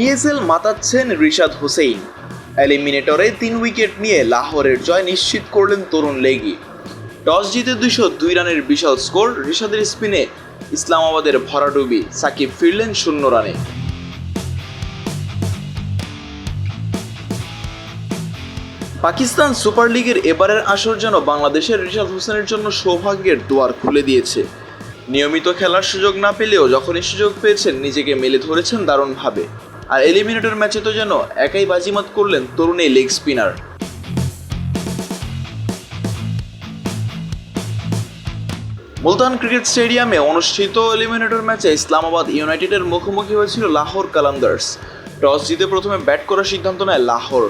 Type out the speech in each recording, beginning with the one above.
PSL মাতাচ্ছেন রিশাদ হোসেইন। এলিমিনেটরে তিন উইকেট নিয়ে লাহোরের জয় নিশ্চিত করলেন তরুণ লেগি। টস জিতে দুইশো দুই রানের বিশাল স্কোর রিশাদের স্পিনে ইসলামাবাদের ভরাডুবি সাকিব ফিরলেন শূন্য রানে। পাকিস্তান সুপার লিগের এবারের আসর যেন বাংলাদেশের রিশাদ হোসেনের জন্য সৌভাগ্যের দুয়ার খুলে দিয়েছে। নিয়মিত খেলার সুযোগ না পেলেও যখনই সুযোগ পেয়েছেন, নিজেকে মেলে ধরেছেন দারুণভাবে। আর এলিমিনেটর ম্যাচে তো যেন একাই বাজিমাত করলেন তরুণ লেগ স্পিনার মুলতান ক্রিকেট স্টেডিয়ামে অনুষ্ঠিত এলিমিনেটর ম্যাচে ইসলামাবাদ ইউনাইটেডের মুখোমুখি হয়েছিল লাহোর কালান্দার্স। টস জিতে প্রথমে ব্যাট করার সিদ্ধান্ত নেয় লাহোর।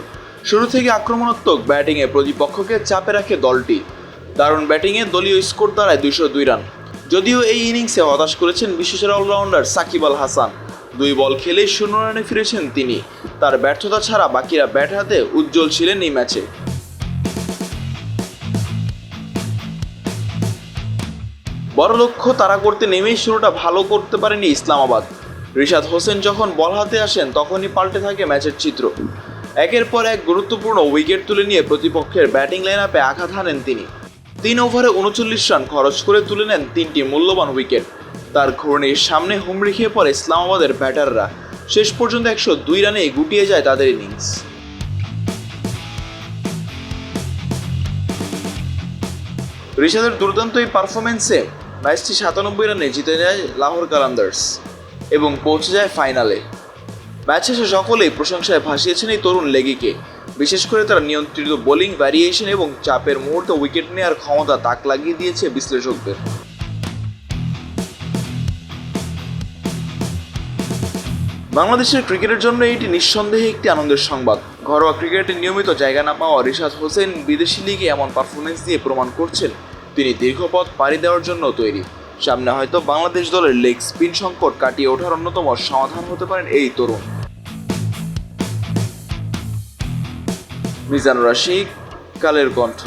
শুরু থেকে আক্রমণাত্মক ব্যাটিংয়ে প্রতিপক্ষকে চাপে রাখে দলটি। দারুণ ব্যাটিংয়ে দলীয় স্কোর দাঁড়ায় দুইশো দুই রান। যদিও এই ইনিংসে হতাশ করেছেন বিশ্বসেরা অলরাউন্ডার সাকিব আল হাসান। দুই বল খেলেই শূন্য রানে ফিরেছেন তিনি। তার ব্যর্থতা ছাড়া বাকিরা ব্যাট হাতে উজ্জ্বল ছিলেন এই ম্যাচে। বড় লক্ষ্য তারা করতে নেমেই শুরুটা ভালো করতে পারেনি ইসলামাবাদ। রিশাদ হোসেন যখন বল হাতে আসেন, তখনই পাল্টে থাকে ম্যাচের চিত্র। একের পর এক গুরুত্বপূর্ণ উইকেট তুলে নিয়ে প্রতিপক্ষের ব্যাটিং লাইন আপে আঘাত হানেন তিনি। তিন ওভারে উনচল্লিশ রান খরচ করে তুলে নেন তিনটি মূল্যবান উইকেট। তার ঘূর্ণির সামনে হুমড়ি খেয়ে পড়ে ইসলামাবাদের ব্যাটাররা। শেষ পর্যন্ত একশো দুই রানে গুটিয়ে যায় তাদের ইনিংস। রিশাদের দুর্দান্ত এই পারফরমেন্সে ম্যাচটি সাতানব্বই রানে জিতে যায় লাহোর কালান্দার্স এবং পৌঁছে যায় ফাইনালে। ম্যাচ শেষে সকলেই প্রশংসায় ভাসিয়েছেন এই তরুণ লেগিকে। বিশেষ করে তার নিয়ন্ত্রিত বোলিং ভ্যারিয়েশন এবং চাপের মুহূর্তে উইকেট নেওয়ার ক্ষমতা তাক লাগিয়ে দিয়েছে বিশ্লেষকদের। বাংলাদেশের ক্রিকেটের জন্য এটি নিঃসন্দেহে একটি আনন্দের সংবাদ। ঘরোয়া ক্রিকেটে নিয়মিত জায়গা না পাওয়া রিশাদ হোসেন বিদেশি লিগে এমন পারফরমেন্স দিয়ে প্রমাণ করছেন। তিনি দীর্ঘ পথ পাড়ি দেওয়ার জন্য তৈরি। সামনে হয়তো বাংলাদেশ দলের লেগ স্পিন সংকট কাটিয়ে ওঠার অন্যতম সমাধান হতে পারেন এই তরুণ। মিজানুর রশিদ, কালের কণ্ঠ।